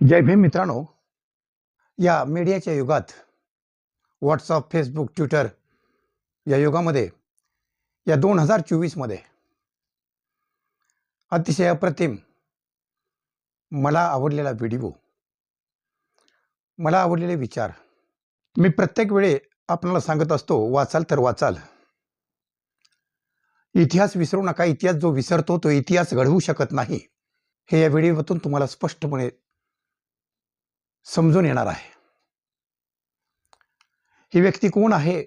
जय भीम मित्रांनो. या मीडियाच्या युगात व्हॉट्सअप फेसबुक ट्विटर या युगामध्ये या दोन हजार चोवीसमध्ये अतिशय अप्रतिम मला आवडलेला व्हिडिओ मला आवडलेले विचार मी प्रत्येक वेळी आपल्याला सांगत असतो वाचाल तर वाचाल. इतिहास विसरू नका इतिहास जो विसरतो तो इतिहास घडवू शकत नाही. हे या व्हिडिओतून तुम्हाला स्पष्टपणे समजून येणार आहे. ही व्यक्ती कोण आहे?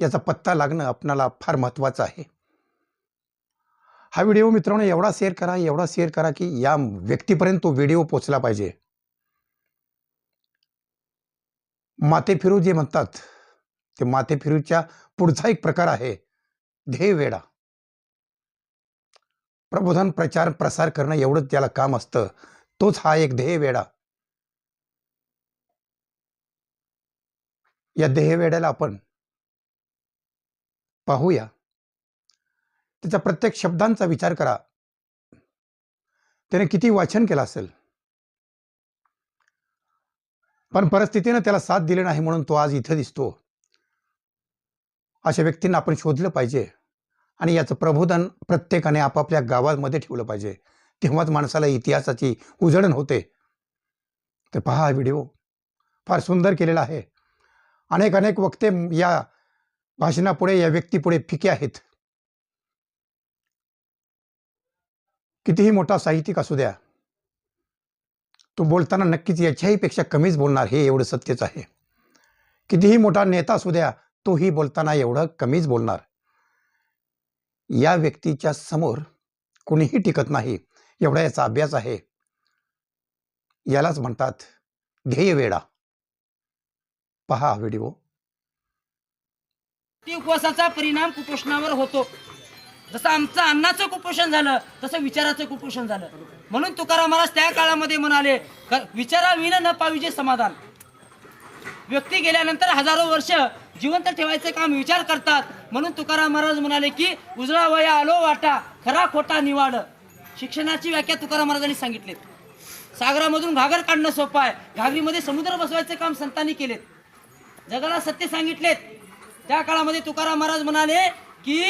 याचा पत्ता लागणं आपणाला फार महत्वाचं आहे. हा व्हिडिओ मित्रांनो एवढा शेअर करा एवढा शेअर करा की या व्यक्तीपर्यंत तो व्हिडिओ पोचला पाहिजे. माते फिरू जे म्हणतात ते माते फिरूच्या पुढचा एक प्रकार आहे ध्येय वेडा. प्रबोधन प्रचार प्रसार करणं एवढंच त्याला काम असतं. तोच हा एक ध्येय वेडा. या देहवेड्याला आपण पाहूया. त्याच्या प्रत्येक शब्दांचा विचार करा. त्याने किती वाचन केलं असेल? पण परिस्थितीनं त्याला साथ दिली नाही म्हणून तो आज इथं दिसतो. अशा व्यक्तींना आपण शोधलं पाहिजे. आणि याचं प्रबोधन प्रत्येकाने आपापल्या गावामध्ये ठेवलं पाहिजे. तेव्हाच माणसाला इतिहासाची उजळण होते. तर पहा हा व्हिडिओ. फार सुंदर केलेला आहे. अनेक अनेक वक्ते या भाषणापुढे या व्यक्तीपुढे फिके आहेत. कितीही मोठा साहित्यिक असू द्या तो बोलताना नक्कीच याच्याही पेक्षा कमीच बोलणार हे एवढं सत्यच आहे. कितीही मोठा नेता असू द्या तोही बोलताना एवढं कमीच बोलणार. या व्यक्तीच्या समोर कुणीही टिकत नाही एवढा याचा अभ्यास आहे. यालाच म्हणतात ध्येय वेडा पहा हा व्हिडिओ. ती उपवासाचा परिणाम कुपोषणावर होतो. जसं आमचं अन्नाचं कुपोषण झालं तसं विचाराचं कुपोषण झालं. म्हणून तुकाराम महाराज त्या काळामध्ये म्हणाले क- विचाराविना न पाहिजे समाधान. व्यक्ती गेल्यानंतर हजारो वर्ष जिवंत ठेवायचे काम विचार करतात. म्हणून तुकाराम महाराज म्हणाले की उजळा वया आलो वाटा खरा खोटा निवाड. शिक्षणाची व्याख्या तुकाराम महाराजांनी सांगितली सागरामधून घागर काढणं सोपं आहे. घागरीमध्ये समुद्र बसवायचे काम संतांनी केलेत. जगाला सत्य सांगितलेत. त्या काळामध्ये तुकाराम महाराज म्हणाले की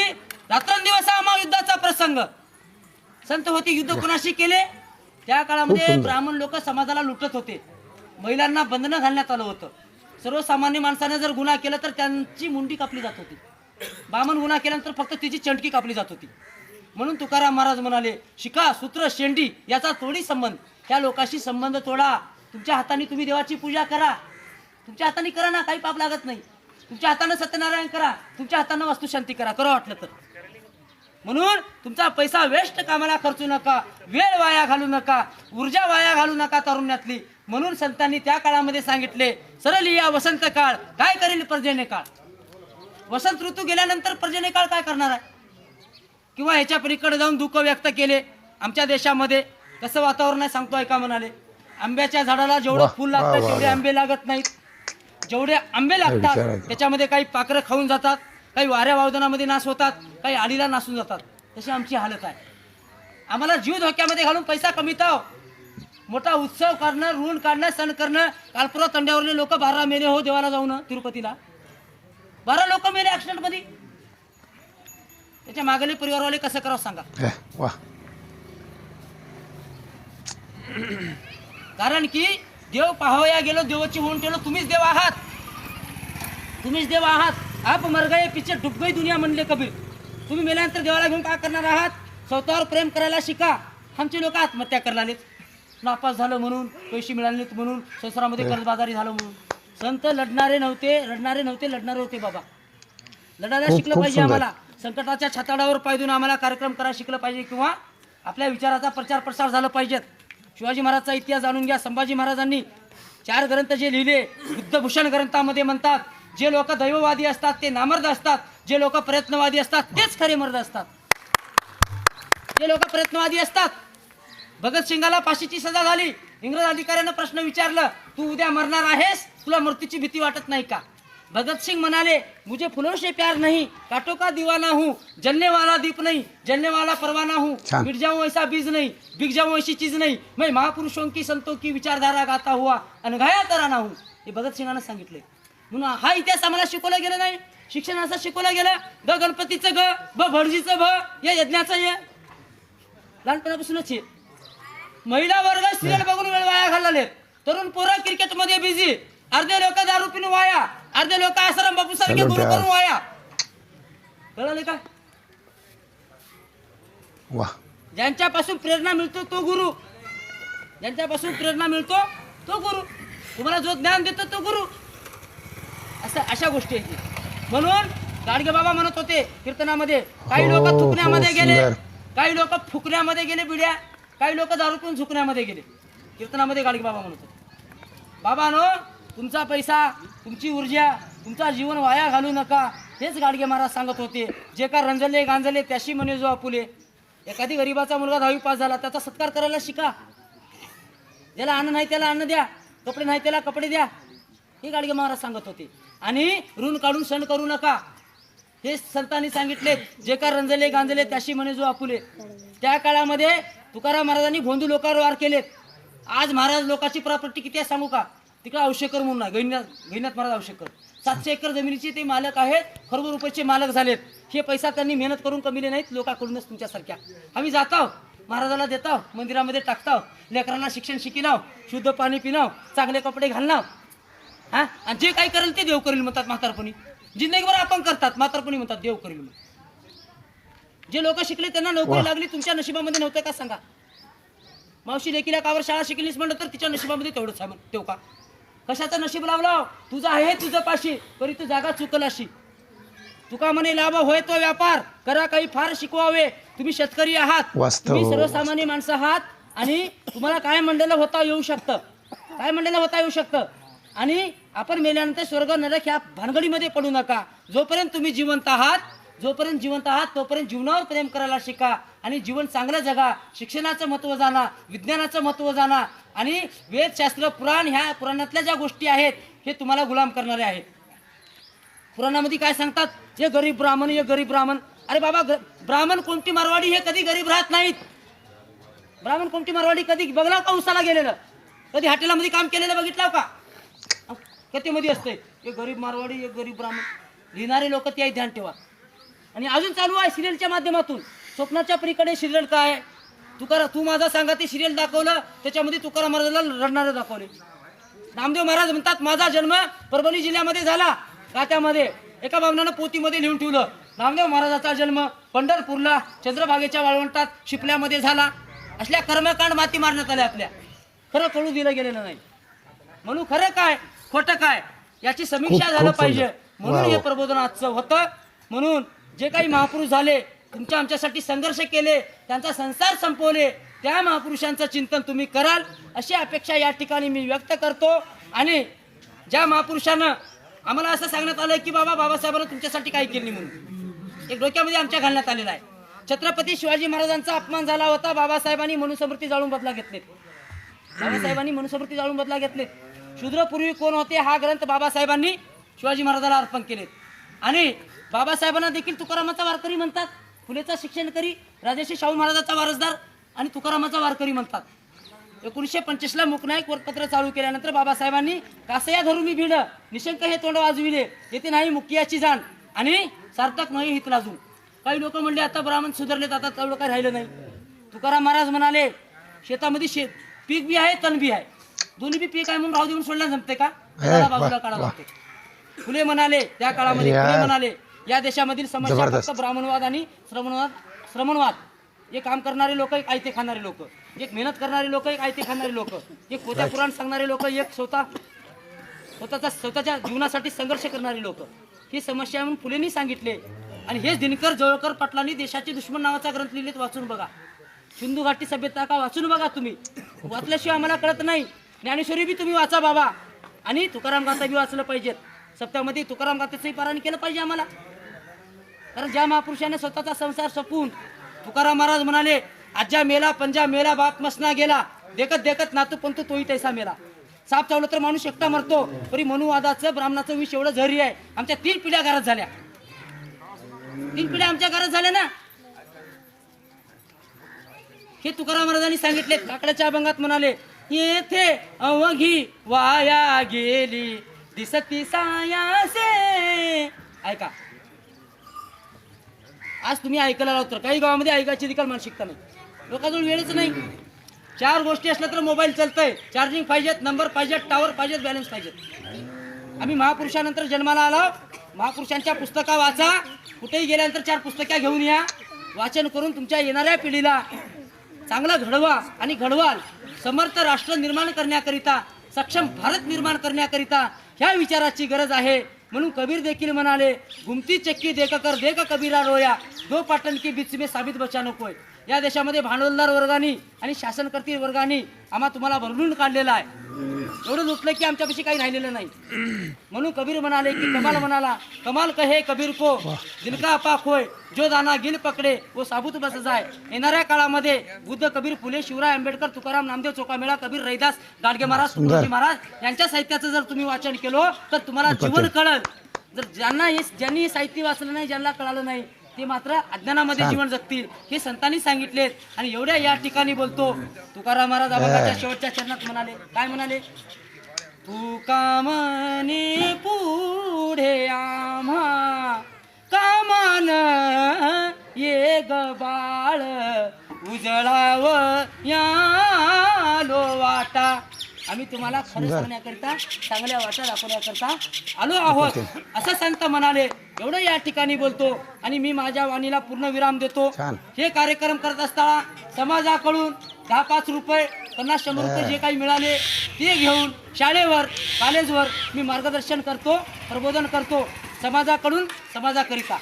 रात्रंदिवस हा महायुद्धाचा प्रसंग. संत होते युद्ध कोणाशी केले? त्या काळामध्ये. ब्राह्मण लोक समाजाला लुटत होते. महिलांना बंधनं घालण्यात आलं होतं. सर्वसामान्य माणसाने जर गुन्हा केला तर त्यांची मुंडी कापली जात होती. ब्राह्मण गुन्हा केल्यानंतर फक्त तिची चंटकी कापली जात होती. म्हणून तुकाराम महाराज म्हणाले शिका सूत्र शेंडी याचा तोडी संबंध. त्या लोकांशी संबंध तोडा. तुमच्या हाताने तुम्ही देवाची पूजा करा. तुमच्या हाताने करा ना काही पाप लागत नाही. तुमच्या हाताने सत्यनारायण करा तुमच्या हाताने वास्तुशांती करा करा वाटलं तर. म्हणून तुमचा पैसा वेस्ट कामाला खर्चू नका वेळ वाया घालू नका ऊर्जा वाया घालू नका तारुण्यातली. म्हणून संतांनी त्या काळामध्ये सांगितले सरळ या वसंत काळ काय करेल पर्जन्य काळ वसंत ऋतू गेल्यानंतर पर्जन्य काळ काय करणार आहे? किंवा ह्याच्या पलीकडे जाऊन दुःख व्यक्त केले आमच्या देशामध्ये कसं वातावरण आहे सांगतोय का म्हणाले? आंब्याच्या झाडाला जेवढं फुल लागतं तेवढे. आंबे लागत नाहीत. जेवढे आंबे लागतात. त्याच्यामध्ये काही पाखरं खाऊन जातात काही वाऱ्या वावदानामध्ये नाश होतात काही आडीला नासून जातात. तशी आमची हालत आहे. आम्हाला जीव धोक्यामध्ये घालून पैसा कमीताव मोठा उत्सव करणं ऋण काढणं सण करणं कालपुरा तंड्यावरले लोक बारा मेले हो देवाला जाऊन तिरुपतीला. बारा लोक मेले ऍक्सिडेंटमध्ये त्याच्या मागले परिवारवाले कसं करावं सांगा. हे, कारण की देव पाहावया गेलो देवाची होऊन ठेवलो तुम्हीच देव आहात. तुम्हीच देव आहात. आप मर गए पिछे डुब गई दुनिया म्हणले कबीर. तुम्ही मेल्यानंतर देवाला घेऊन काय करणार आहात? स्वतःवर प्रेम करायला शिका. आमची लोक आत्महत्या करायला नापास झालं म्हणून पैसे मिळाले नाहीत म्हणून संसारामध्ये कर्जबाजारी झालं म्हणून. संत लढणारे नव्हते रडणारे नव्हते लढणारे होते बाबा. लढायला शिकलं पाहिजे. आम्हाला. संकटाच्या छाताडावर पायदून आम्हाला कार्यक्रम करायला शिकलं पाहिजे किंवा आपल्या विचाराचा प्रचार प्रसार झाला पाहिजेत. शिवाजी महाराजचा इतिहास जाणून घ्या. संभाजी महाराजांनी चार ग्रंथ जे लिहिले बुद्धभूषण ग्रंथामध्ये म्हणतात जे लोक दैववादी असतात ते नामर्द असतात. जे लोक प्रयत्नवादी असतात तेच खरे मर्द असतात. जे लोक प्रयत्नवादी असतात भगतसिंगाला फाशीची सजा झाली. इंग्रज अधिकाऱ्यानं प्रश्न विचारलं तू उद्या मरणार आहेस? तुला मृत्यूची भीती वाटत नाही का? भगत सिंग म्हणाले मुझे फुलों से प्यार नहीं कांटों का दीवाना हूँ जलने वाला दीप नहीं जलने वाला परवाना हूँ. मिट जाऊं ऐसा बीज नहीं बिक जाऊं ऐसी चीज नहीं मैं महापुरुषों की संतों की विचारधारा गाता हुआ अनघाया तराना हूँ। हे भगत सिंगानं सांगितले। म्हणून हा इतिहास आम्हाला शिकवला गेला नाही शिक्षण असं शिकवलं गेलं ग गणपतीचं ग ब भटजीचं भ या यज्ञाचं ये. लहानपणापासूनच हे महिला वर्ग सिरियल बघून वेळ वाया घालले तरुण पोरं क्रिकेटमध्ये बिझी अर्धे लोक दारू पिऊन वाया. अर्धे लोक आश्रम बापू सारखे गुरु. करून वाया. कळाले का? वा. ज्यांच्यापासून प्रेरणा मिळतो तो गुरु. ज्यांच्यापासून प्रेरणा मिळतो तो गुरु. तुम्हाला जो ज्ञान देतो तो गुरु. असं अशा गोष्टी आहेत. म्हणून गाडगे बाबा म्हणत होते कीर्तनामध्ये काही लोक हो, थुकण्यामध्ये हो, गेले. सुंदर. काही लोक फुकण्यामध्ये गेले बिड्या. काही लोक दारू पिऊन झुकण्यामध्ये गेले. कीर्तनामध्ये गाडगे बाबा म्हणत होते. बाबा नो तुमचा पैसा तुमची ऊर्जा तुमचा जीवन वाया घालू नका हेच गाडगे महाराज सांगत होते. जे का रंजले गांजले त्याशी म्हणे जो आपुले. एखादी गरीबाचा मुलगा दहावी पास झाला त्याचा सत्कार करायला शिका. ज्याला अन्न नाही त्याला अन्न द्या. कपडे नाही त्याला कपडे द्या. हे गाडगे महाराज सांगत होते. आणि ऋण काढून सण करू नका. हे संतांनी सांगितले जे का रंजले गांजले त्याशी म्हणे जो आपुले. त्या काळामध्ये तुकाराम महाराजांनी भोंदू लोकांवर वार केलेत. आज महाराज लोकांची प्रॉपर्टी किती आहे सांगू का? तिकडे औषकर म्हणून आहे गैनाथ गैनाथ महाराज औषकर सातशे एकर जमिनीचे ते मालक आहेत. खरबो रुपयाचे मालक झालेत. हे पैसा त्यांनी मेहनत करून कमिले नाहीत. लोकांकडूनच तुमच्यासारख्या. आम्ही जातो महाराजाला देतो मंदिरामध्ये टाकतो लेकरांना शिक्षण शिकिनाव शुद्ध पाणी पिनाव चांगले कपडे घालनाव हा? आणि जे काही करेल ते देव करील म्हणतात म्हातारपणी. जिंदगीभर आपण करतात. म्हातारपणी म्हणतात देव करील म्हणून. जे लोक शिकले त्यांना नोकरी लागली तुमच्या नशिबामध्ये नव्हतं का सांगा? मावशी लेकीला कावर शाळा शिकलीस म्हणलं तर तिच्या नशिबामध्ये तेवढंच आहे तेव का? कशाचं नशीब लावलं? तुझं आहे तुझं पाशी तरी तू जागा चुकल अशी तुका म्हणे लाभ होय तो व्यापार करा काही फार शिकवावे. तुम्ही शेतकरी आहात. वास्तव. तुम्ही सर्वसामान्य माणसं आहात आणि तुम्हाला काय मंडलं होता येऊ शकतं? काय मंडलं होता येऊ शकतं? आणि आपण मेल्यानंतर स्वर्ग नरक ह्या भानगडीमध्ये पडू नका. जोपर्यंत तुम्ही जिवंत आहात जोपर्यंत जिवंत आहात तोपर्यंत जीवनावर प्रेम करायला शिका आणि जीवन चांगलं जगा. शिक्षणाचं महत्त्व जाणा विज्ञानाचं महत्त्व जाणा आणि वेदशास्त्र पुराण ह्या पुराणातल्या ज्या गोष्टी आहेत हे तुम्हाला गुलाम करणारे आहेत. पुराणामध्ये काय सांगतात? हे गरीब ब्राह्मण हे गरीब ब्राह्मण. अरे बाबा ब्राह्मण कोणती मारवाडी हे कधी गरीब राहत नाहीत. ब्राह्मण कोणती मारवाडी कधी बघला का उसाला गेलेलं? कधी हॉटेलामध्ये काम केलेलं बघितलं का? कथेमध्ये असते हे गरीब मारवाडी हे गरीब ब्राह्मण. लिहिणारे लोक ते ध्यान ठेवा. आणि अजून चालू आहे सिरियलच्या माध्यमातून. स्वप्नाच्या पलीकडे सिरियल काय? तुकारा तू माझा सांगा ते सिरियल दाखवलं त्याच्यामध्ये तुकाराम महाराजाला रडणारे दाखवले. नामदेव महाराज म्हणतात माझा जन्म परभणी जिल्ह्यामध्ये झाला. गात्यामध्ये एका बामणानं पोतीमध्ये लिहून ठेवलं. नामदेव महाराजाचा जन्म पंढरपूरला चंद्रभागेच्या वाळवंटात शिपल्यामध्ये झाला. असल्या कर्मकांड माती मारण्यात आल्या आपल्या. खरं कळू दिलं गेलेलं नाही. म्हणून खरं काय? खोटं काय? याची समीक्षा झालं पाहिजे. म्हणून हे. प्रबोधन आजचं होतं. म्हणून जे काही महापुरुष झाले तुमच्या आमच्यासाठी संघर्ष केले त्यांचा संसार संपवले त्या महापुरुषांचं चिंतन तुम्ही कराल अशी अपेक्षा या ठिकाणी मी व्यक्त करतो. आणि ज्या महापुरुषानं आम्हाला असं सांगण्यात आलं की बाबा बाबासाहेबांना तुमच्यासाठी काही केली म्हणून. एक डोक्यामध्ये आमच्या घालण्यात आलेला आहे. छत्रपती शिवाजी महाराजांचा अपमान झाला होता बाबासाहेबांनी मनुस्मृती जाळून बदला घेतले बाबासाहेबांनी मनुस्मृती जाळून बदला घेतले शूद्रपूर्वी कोण होते हा ग्रंथ बाबासाहेबांनी शिवाजी महाराजाला अर्पण केले आणि बाबासाहेबांना देखील तुकारामाचा वारकरी म्हणतात. फुलेचा शिक्षण करी. राजेशी शाहू महाराजाचा वारसदार आणि तुकारामाचा वारकरी म्हणतात. एकोणीसशे पंचवीसला मुकनायक वरपत्र चालू केल्यानंतर बाबासाहेबांनी कासया धरून मी भिड निशंक हे तोंड वाजविले येथे नाही मुक्याची जाण आणि सार्थक नाही हित लाजून काही लोक म्हणले आता ब्राह्मण सुधारलेत आता तेवढं काही राहिलं नाही. तुकाराम महाराज म्हणाले शेतामध्ये शे पीक बी आहे तण बी आहे. दोन्ही बी पीक आहे म्हणून राहू देऊन सोडलं जमते का? बाजूला काढा लागते फुले म्हणाले त्या काळामध्ये. फुले म्हणाले या देशामधील समस्या. फक्त ब्राह्मणवाद आणि श्रमणवाद श्रमणवाद. एक काम करणारे लोक एक आयते खाणारे लोक. एक मेहनत करणारे लोक एक आयते खाणारे लोक. एक पोत्या पुराण सांगणारे लोक एक स्वतः स्वतःचा स्वतःच्या जीवनासाठी संघर्ष करणारे लोक. ही समस्या म्हणून फुलेंनी सांगितले. आणि हेच दिनकर जवळकर पाटलांनी देशाचे दुश्मन नावाचा ग्रंथ लिहिलेत वाचून बघा. सिंधू घाटी सभ्यता का वाचून बघा तुम्ही. वाचल्याशिवाय आम्हाला कळत नाही. ज्ञानेश्वरी बी तुम्ही वाचा बाबा. आणि तुकाराम गाथा बी वाचलं पाहिजेत. सप्त्यामध्ये तुकाराम गाथेचंही पारायण केलं पाहिजे आम्हाला. कारण ज्या महापुरुषाने स्वतःचा संसार सपून तुकाराम महाराज म्हणाले आज्जा मेला पंजा मेला बाप मसना गेला देखत देखत नातू पंतू तोही तैसा मेला. साप चावलं तर माणूस एकटा मरतो तरी मनुवादाचं ब्राह्मणाचं विष एवढं झरी आहे. आमच्या तीन पिढ्या घरात झाल्या. तीन पिढ्या आमच्या घरात झाल्या ना? हे तुकाराम महाराजांनी सांगितले काकड्याच्या अभंगात म्हणाले येथे अवघी वाया गेली दिसती सायासे. ऐका. आज तुम्ही ऐकायला लावत तर. काही गावामध्ये ऐकायची देखील मानसिकता नाही. लोकांजवळ वेळच नाही. चार गोष्टी असल्या तर मोबाईल चालतंय. चार्जिंग पाहिजेत नंबर पाहिजेत टावर पाहिजेत बॅलन्स पाहिजेत. आम्ही महापुरुषानंतर जन्माला आलो. महापुरुषांच्या पुस्तका वाचा. कुठेही गेल्यानंतर चार पुस्तक्या घेऊन या. वाचन करून तुमच्या येणाऱ्या पिढीला चांगलं घडवा आणि घडवाल. समर्थ राष्ट्र निर्माण करण्याकरिता सक्षम भारत निर्माण करण्याकरिता ह्या विचाराची गरज आहे. म्हणून कबीर देखील म्हणाले घुमती चक्की देखकर देख कबीरा रोया दो पाटण की बीच में साबित बचा नकोय या देशामध्ये भांडवलदार वर्गाने आणि शासनकर्ती वर्गाने आम्हा तुम्हाला भरडून काढलेला आहे. एवढं लुटलं की आमच्यापाशी काही राहिलेलं नाही. म्हणून कबीर म्हणाले की कमाल म्हणाला कमाल कहे कबीर को दिलका होय जो दाना गिल पकडे वो साबूत बस जाय. येणाऱ्या काळामध्ये बुद्ध कबीर फुले शिवराय आंबेडकर तुकाराम नामदेव चोकामेळा कबीर रैदास गाडगे महाराज. तुकडोजी महाराज यांच्या साहित्याचं जर तुम्ही वाचन केलं तर तुम्हाला जीवन कळल. जर ज्यांना हे ज्यांनी साहित्य वाचलं नाही ज्यांना कळालं नाही ते मात्र अज्ञानामध्ये जीवन जगतील हे संतांनी सांगितलेत. आणि एवढ्या या ठिकाणी बोलतो तुकाराम महाराज अभंगाच्या शेवटच्या चरणात म्हणाले काय म्हणाले? तू कामने पुढे आम्हा कामान ये ग बाळ उजळाव यालो वाटा आम्ही तुम्हाला खरं सांगण्याकरिता चांगल्या वाटा दाखवण्याकरता आलो आहोत. असं संत म्हणाले एवढं या ठिकाणी बोलतो आणि मी माझ्या वाणीला पूर्ण विराम देतो. हे कार्यक्रम करत असताना समाजाकडून दहा पाच रुपये पन्नास शंभर रुपये जे काही मिळाले ते घेऊन शाळेवर कॉलेजवर मी मार्गदर्शन करतो प्रबोधन करतो समाजाकडून समाजाकरिता.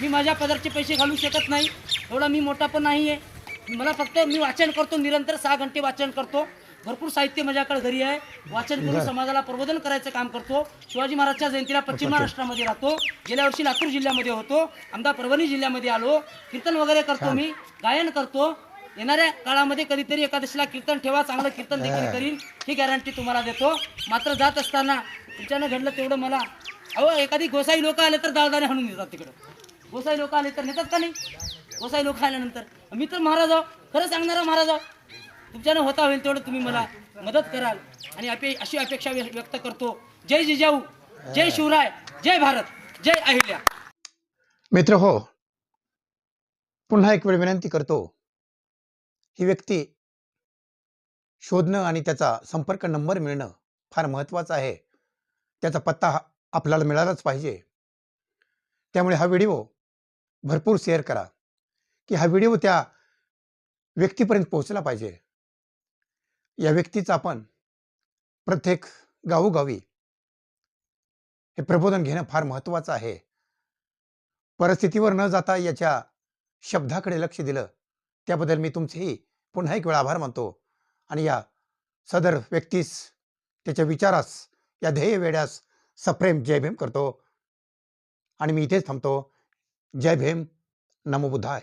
मी माझ्या पदरचे पैसे घालू शकत नाही. एवढा मी मोठा पण नाही आहे मला फक्त मी वाचन करतो निरंतर सहा घंटे वाचन करतो. भरपूर साहित्य माझ्याकडे घरी आहे. वाचन करून समाजाला प्रबोधन करायचं काम करतो. शिवाजी महाराजच्या जयंतीला पश्चिम महाराष्ट्रामध्ये राहतो. गेल्या वर्षी लातूर जिल्ह्यामध्ये होतो. आमदा परभणी जिल्ह्यामध्ये आलो. कीर्तन वगैरे करतो मी. गायन करतो. येणाऱ्या काळामध्ये कधीतरी एकादशीला कीर्तन ठेवा चांगलं कीर्तन देखील करीन ही गॅरंटी तुम्हाला देतो. मात्र जात असताना तुमच्यानं घडलं तेवढं मला अहो एखादी गोसाई लोक आले तर दाळदाणे हाणून देतात तिकडं. गोसाई लोक आले तर नेतात का नाही? गोसाई लोक आल्यानंतर. मी तर महाराज आहो. खरं सांगणारा महाराज आहो. तुमच्यानं होता होईल तेवढं तुम्ही मला मदत कराल. आणि अपे अशी अपेक्षा व्यक्त करतो. जय जिजाऊ जय शिवराय जय भारत जय अहिल्या. मित्र हो. पुन्हा एक वेळ विनंती करतो. ही व्यक्ती शोधणं आणि त्याचा संपर्क नंबर मिळणं फार महत्वाचं आहे. त्याचा पत्ता आपल्याला मिळालाच पाहिजे. त्यामुळे हा व्हिडिओ भरपूर शेअर करा. की हा व्हिडिओ त्या व्यक्तीपर्यंत पोहोचला पाहिजे. या व्यक्तीचं आपण प्रत्येक गावोगावी हे प्रबोधन घेणं फार महत्त्वाचं आहे. परिस्थितीवर न जाता याच्या शब्दाकडे लक्ष दिलं त्याबद्दल मी तुमचेही पुन्हा एक वेळा आभार मानतो आणि या सदर व्यक्तीस त्याच्या विचारास या ध्येय वेड्यास सप्रेम जय भीम करतो. आणि मी इथेच थांबतो. जय भीम नमो बुद्धाय.